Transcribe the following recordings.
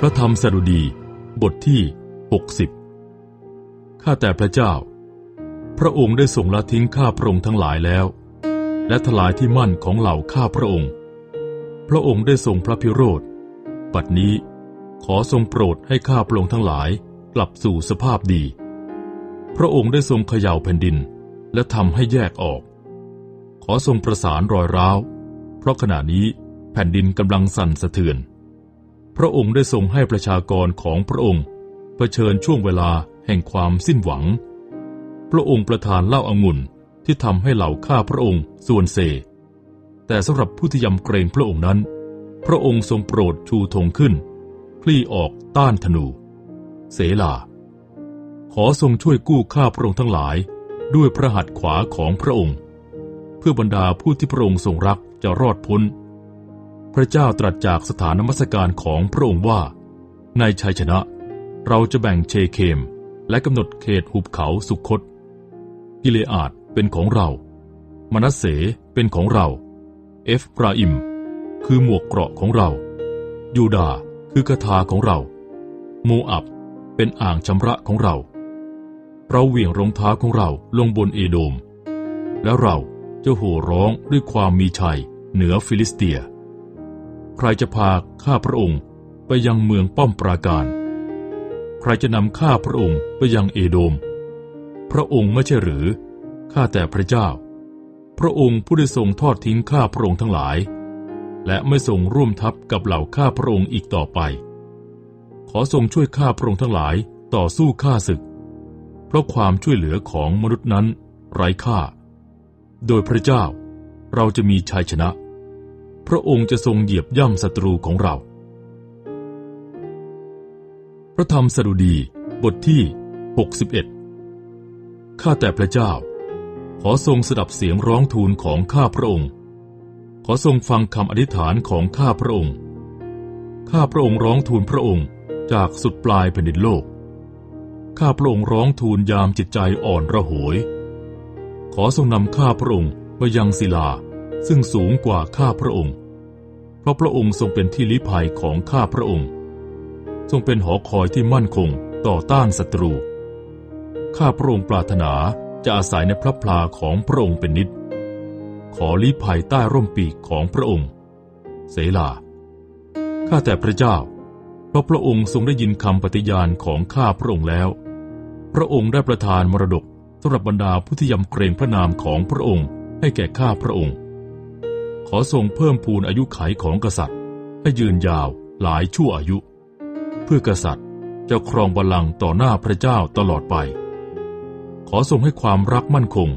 พระธรรมสดุดี บทที่ 60 ข้าแต่พระเจ้า พระองค์ได้ทรงละทิ้งข้าพระองค์ทั้งหลายแล้ว และทลายที่มั่นของเหล่าข้าพระองค์ พระองค์ได้ทรงพระพิโรธ บัดนี้ขอทรงโปรดให้ข้าพระองค์ทั้งหลายกลับสู่สภาพดี พระองค์ได้ทรงเขย่าแผ่นดินและทำให้แยกออก ขอทรงประสานรอยร้าว เพราะขณะนี้แผ่นดินกำลังสั่นสะเทือน พระองค์ได้ทรงให้ประชากรของพระองค์เผชิญช่วงเวลาแห่งความสิ้นหวัง พระองค์ประทานเหล้าอางุ่นที่ทำให้เหล่าข้าพระองค์ส่วนเซแต่สำหรับผู้ที่ยำเกรงพระองค์นั้น พระองค์ทรงโปรดชูธงขึ้น คลี่ออกต้านธนู เสลา ขอทรงช่วยกู้ข้าพระองค์ทั้งหลายด้วยพระหัตถ์ขวาของพระองค์ เพื่อบรรดาผู้ที่พระองค์ทรงรักจะรอดพ้น พระเจ้าตรัสจากสถานนมัสการของพระองค์ว่า ในชัยชนะ เราจะแบ่งเชเคม และกำหนดเขตหุบเขาสุขคต กิเลอาดเป็นของเรา มนัสเสเป็นของเรา เอฟราอิม คือหมวกเกราะของเรา ยูดาคือกระทาของเรา โมอับเป็นอ่างชำระของเรา เราเหวี่ยงรองเท้าของเราลงบนเอโดม แล้วเราจะโห่ร้องด้วยความมีชัยเหนือฟิลิสเตีย ใครจะพาข้าพระองค์ไปยังเมืองป้อมปราการ ใครจะนำข้าพระองค์ไปยังเอโดม พระองค์ไม่ใช่หรือ ข้าแต่พระเจ้า พระองค์ผู้ได้ทรงทอดทิ้งข้าพระองค์ทั้งหลาย และไม่ทรงร่วมทัพกับเหล่าข้าพระองค์อีกต่อไป ขอทรงช่วยข้าพระองค์ทั้งหลายต่อสู้ข้าศึก เพราะความช่วยเหลือของมนุษย์นั้นไร้ค่า โดยพระเจ้าเราจะมีชัยชนะ พระองค์จะทรงเหยียบย่ำศัตรูของเรา พระธรรมสดุดีบทที่ 61 ข้าแต่พระเจ้า ขอทรงสดับเสียงร้องทูลของข้าพระองค์ ขอทรงฟังคำอธิษฐานของข้าพระองค์ ข้าพระองค์ร้องทูลพระองค์จากสุดปลายแผ่นดินโลก ข้าพระองค์ร้องทูลยามจิตใจอ่อนระหวยขอทรงนำข้าพระองค์ไปยังศิลาซึ่งสูงกว่าข้าพระองค์ ราะพระองค์ทรงเป็นที่ลี้ภัยของข้าพระองค์ ทรงเป็นหอคอยที่มั่นคงต่อต้านศัตรู ข้าพระองค์ปรารถนาจะอาศัยในพระพลาของพระองค์เป็นนิด ขอลี้ภัยใต้ร่มปีกของพระองค์ เสลา ข้าแต่พระเจ้า เพราะพระองค์ทรงได้ยินคำปฏิญาณของข้าพระองค์แล้ว พระองค์ได้ประทานมรดกสำหรับบรรดาผู้ที่ยำเกรงพระนามของพระองค์ให้แก่ข้าพระองค์ ขอทรงเพิ่มพูนอายุไขของกษัตริย์ ให้ยืนยาวหลายชั่วอายุ เพื่อกษัตริย์จะครองบัลลังก์ต่อหน้าพระเจ้าตลอดไป ขอทรงให้ความรักมั่นคง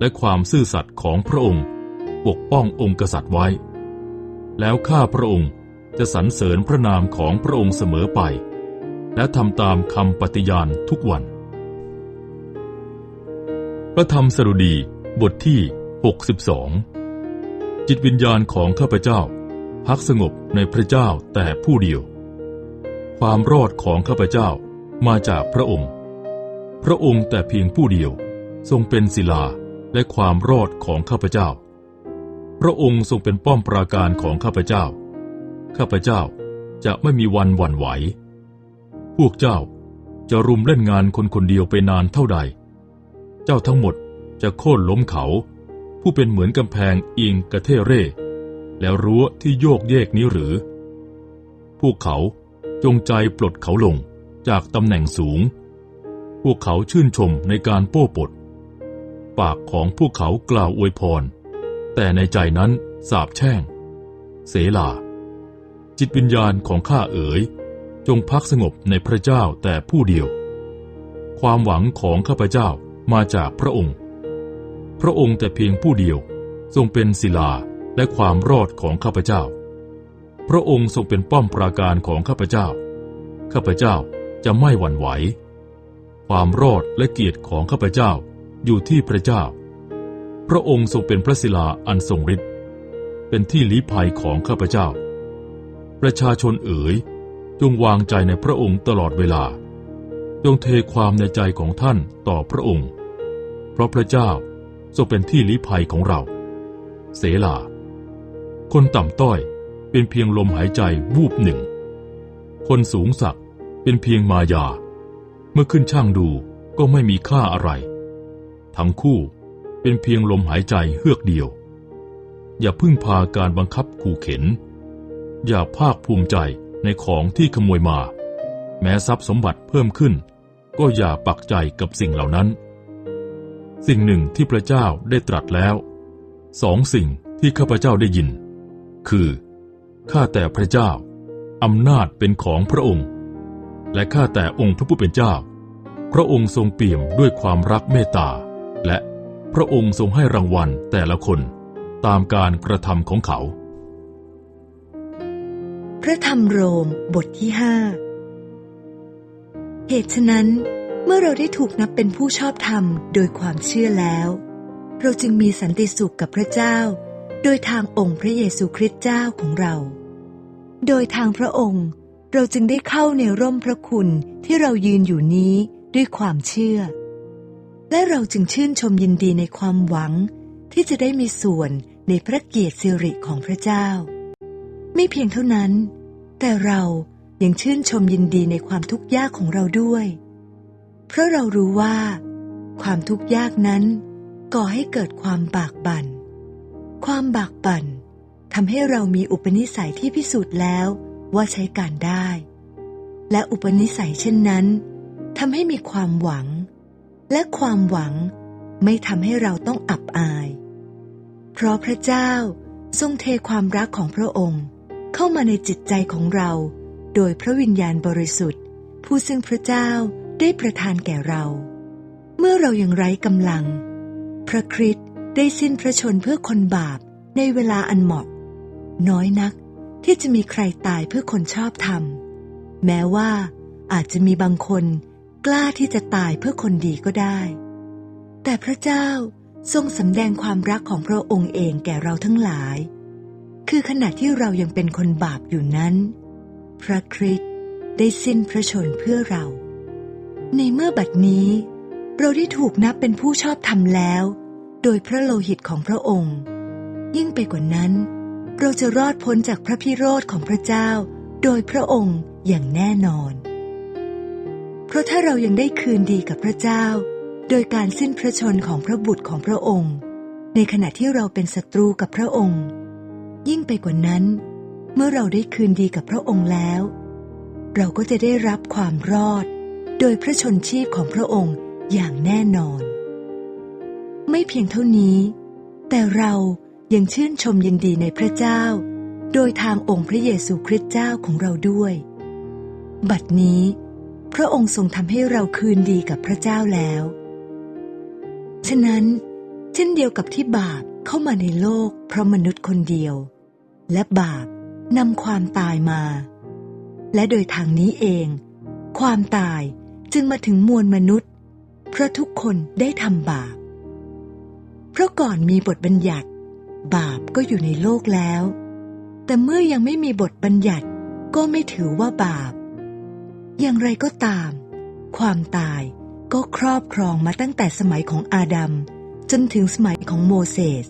และความซื่อสัตย์ของพระองค์ ปกป้ององค์กษัตริย์ไว้ แล้วข้าพระองค์จะสรรเสริญพระนามของพระองค์เสมอไป และทำตามคำปฏิญาณทุกวัน พระธรรมสดุดีบทที่ 62 จิตวิญญาณของข้าพเจ้า พักสงบในพระเจ้าแต่ผู้เดียว ความรอดของข้าพเจ้ามาจากพระองค์ พระองค์แต่เพียงผู้เดียว ทรงเป็นศิลาและความรอดของข้าพเจ้า พระองค์ทรงเป็นป้อมปราการของข้าพเจ้า ข้าพเจ้าจะไม่มีวันหวั่นไหว พวกเจ้าจะรุมเล่นงานคนคนเดียวไปนานเท่าใด เจ้าทั้งหมดจะโค่นล้มเขา ผู้เป็นเหมือนกำแพงอิงกระเทเร่ แล้วรั้วที่โยกเยกนี้หรือ พวกเขาจงใจปลดเขาลงจากตำแหน่งสูง พวกเขาชื่นชมในการโป้ปด ปากของพวกเขากล่าวอวยพร แต่ในใจนั้นสาบแช่ง เสลา จิตวิญญาณของข้าเอ๋ย จงพักสงบในพระเจ้าแต่ผู้เดียว ความหวังของข้าพเจ้ามาจากพระองค์ พระองค์แต่เพียงผู้เดียว ทรงเป็นศิลาและความรอดของข้าพเจ้า พระองค์ทรงเป็นป้อมปราการของข้าพเจ้า ข้าพเจ้าจะไม่หวั่นไหว ความรอดและเกียรติของข้าพเจ้าอยู่ที่พระเจ้า พระองค์ทรงเป็นพระศิลาอันทรงฤทธิ์ เป็นที่ลี้ภัยของข้าพเจ้า ประชาชนเอ๋ย จงวางใจในพระองค์ตลอดเวลา จงเทความในใจของท่านต่อพระองค์ เพราะพระเจ้า ทรงเป็นที่ลี้ภัยของเรา เสลา คนต่ำต้อยเป็นเพียงลมหายใจวูบหนึ่ง คนสูงสักเป็นเพียงมายา เมื่อขึ้นช่างดูก็ไม่มีค่าอะไร ทั้งคู่เป็นเพียงลมหายใจเฮือกเดียว อย่าพึ่งพาการบังคับขู่เข็น อย่าภาคภูมิใจในของที่ขโมยมา แม้ทรัพย์สมบัติเพิ่มขึ้น ก็อย่าปักใจกับสิ่งเหล่านั้น สิ่งหนึ่งที่พระเจ้าได้ตรัสแล้ว สองสิ่งที่ข้าพเจ้าได้ยิน คือ ข้าแต่พระเจ้า อำนาจเป็นของพระองค์ และข้าแต่องค์พระผู้เป็นเจ้า พระองค์ทรงเปี่ยมด้วยความรักเมตตา และพระองค์ทรงให้รางวัลแต่ละคนตามการกระทำของเขา พระธรรมโรมบทที่ห้าเหตุฉะนั้น มื่อเราได้ถูกนับเป็นผู้ชอบธรรมโดยความเชื่อแล้ว เราจึงมีสันติสุขกับพระเจ้า โดยทางองค์พระเยซูคริสต์เจ้าของเรา โดยทางพระองค์ เราจึงได้เข้าในร่มพระคุณที่เรายืนอยู่นี้ด้วยความเชื่อ และเราจึงชื่นชมยินดีในความหวัง ที่จะได้มีส่วนในพระเกียรติสิริของพระเจ้า ไม่เพียงเท่านั้น แต่เรายังชื่นชมยินดีในความทุกข์ยากของเราด้วย เพราะเรารู้ว่า ความทุกข์ยากนั้นก่อให้เกิดความบากบัน่น ความบากบั่นทำให้เรามีอุปนิสัยที่พิสูจน์แล้วว่าใช้การได้ และอุปนิสัยเช่นนั้นทำให้มีความหวัง และความหวังไม่ทำให้เราต้องอับอาย เพราะพระเจ้าทรงเทความรักของพระองค์ เข้ามาในจิตใจของเรา โดยพระวิญญาณบริสุทธิ์ ผู้ซึ่งพระเจ้า ได้ประทานแก่เรา เมื่อเรายังไร้กำลัง พระคริสต์ได้สิ้นพระชนเพื่อคนบาปในเวลาอันเหมาะ น้อยนักที่จะมีใครตายเพื่อคนชอบธรรม แม้ว่าอาจจะมีบางคนกล้าที่จะตายเพื่อคนดีก็ได้ แต่พระเจ้าทรงสำแดงความรักของพระองค์เองแก่เราทั้งหลาย คือขณะที่เรายังเป็นคนบาปอยู่นั้น พระคริสต์ได้สิ้นพระชนเพื่อเรา ในเมื่อบัดนี้ เราได้ถูกนับเป็นผู้ชอบธรรมแล้ว โดยพระโลหิตของพระองค์ ยิ่งไปกว่านั้น เราจะรอดพ้นจากพระพิโรธของพระเจ้า โดยพระองค์อย่างแน่นอน เพราะถ้าเรายังได้คืนดีกับพระเจ้า โดยการสิ้นพระชนของพระบุตรของพระองค์ ในขณะที่เราเป็นศัตรูกับพระองค์ ยิ่งไปกว่านั้น เมื่อเราได้คืนดีกับพระองค์แล้ว เราก็จะได้รับความรอด โดยพระชนชีพของพระองค์อย่างแน่นอน ไม่เพียงเท่านี้ แต่เรายังชื่นชมยินดีในพระเจ้า โดยทางองค์พระเยซูคริสต์เจ้าของเราด้วย บัดนี้ พระองค์ทรงทำให้เราคืนดีกับพระเจ้าแล้ว ฉะนั้น เช่นเดียวกับที่บาปเข้ามาในโลก เพราะมนุษย์คนเดียว และบาปนำความตายมา และโดยทางนี้เอง ความตาย จึงมาถึงมวลมนุษย์ เพราะทุกคนได้ทำบาป เพราะก่อนมีบทบัญญัติ บาปก็อยู่ในโลกแล้ว แต่เมื่อยังไม่มีบทบัญญัติก็ไม่ถือว่าบาป อย่างไรก็ตาม ความตายก็ครอบครองมาตั้งแต่สมัยของอาดัมจนถึงสมัยของโมเสส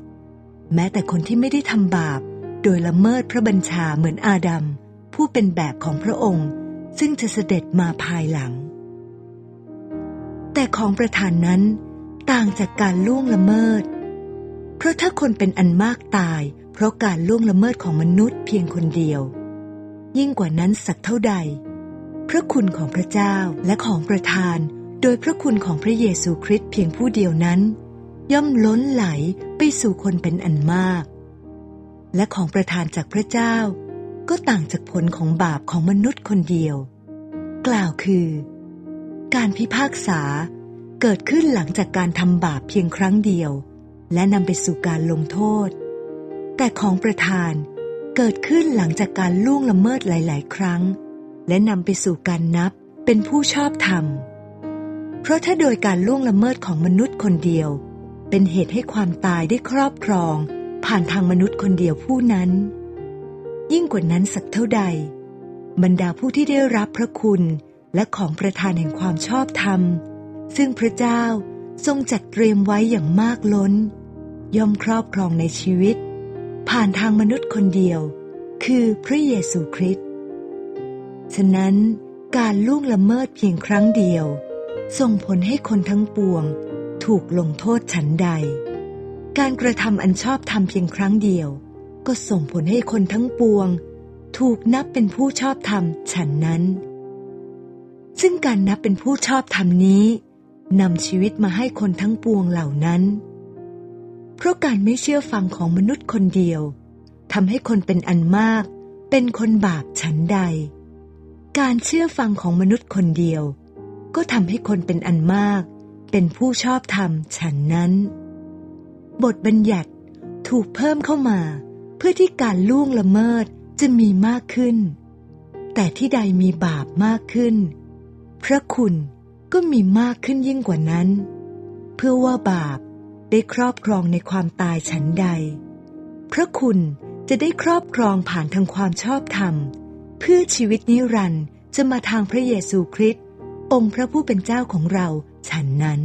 แม้แต่คนที่ไม่ได้ทำบาป โดยละเมิดพระบัญชาเหมือนอาดัมผู้เป็นแบบของพระองค์ ซึ่งจะเสด็จมาภายหลัง แต่ของประธานนั้นต่างจากการล่วงละเมิด เพราะถ้าคนเป็นอันมากตาย เพราะการล่วงละเมิดของมนุษย์เพียงคนเดียว ยิ่งกว่านั้นสักเท่าใด พระคุณของพระเจ้าและของประทาน โดยพระคุณของพระเยซูคริสต์เพียงผู้เดียวนั้น ย่อมล้นไหลไปสู่คนเป็นอันมาก และของประทานจากพระเจ้า ก็ต่างจากผลของบาปของมนุษย์คนเดียว กล่าวคือ การพิพากษาเกิดขึ้นหลังจากการทำบาปเพียงครั้งเดียว และนำไปสู่การลงโทษ แต่ของประทานเกิดขึ้นหลังจากการล่วงละเมิดหลาย ๆ ครั้ง และนำไปสู่การนับเป็นผู้ชอบธรรม เพราะถ้าโดยการล่วงละเมิดของมนุษย์คนเดียว เป็นเหตุให้ความตายได้ครอบครอง ผ่านทางมนุษย์คนเดียวผู้นั้น ยิ่งกว่านั้นสักเท่าใด บรรดาผู้ที่ได้รับพระคุณ และของประทานแห่งความชอบธรรม ซึ่งพระเจ้าทรงจัดเตรียมไว้อย่างมากล้น ย่อมครอบครองในชีวิต ผ่านทางมนุษย์คนเดียว คือพระเยซูคริสต์ฉะนั้นการล่วงละเมิดเพียงครั้งเดียว ส่งผลให้คนทั้งปวง ถูกลงโทษฉันใด การกระทำอันชอบทำเพียงครั้งเดียว ก็ส่งผลให้คนทั้งปวง ถูกนับเป็นผู้ชอบธรรมฉันนั้น ซึ่งการนับเป็นผู้ชอบธรรมนี้นำชีวิตมาให้คนทั้งปวงเหล่านั้น เพราะการไม่เชื่อฟังของมนุษย์คนเดียวทำให้คนเป็นอันมาก เป็นคนบาปฉันใด การเชื่อฟังของมนุษย์คนเดียว ก็ทำให้คนเป็นอันมาก เป็นผู้ชอบธรรมฉันนั้น บทบัญญัติถูกเพิ่มเข้ามา เพื่อที่การล่วงละเมิดจะมีมากขึ้น แต่ที่ใดมีบาปมากขึ้น พระคุณก็มีมากขึ้นยิ่งกว่านั้น เพื่อว่าบาปได้ครอบครองในความตายฉันใด พระคุณจะได้ครอบครองผ่านทางความชอบธรรม เพื่อชีวิตนิรันดร์จะมาทางพระเยซูคริสต์องค์พระผู้เป็นเจ้าของเราฉันนั้น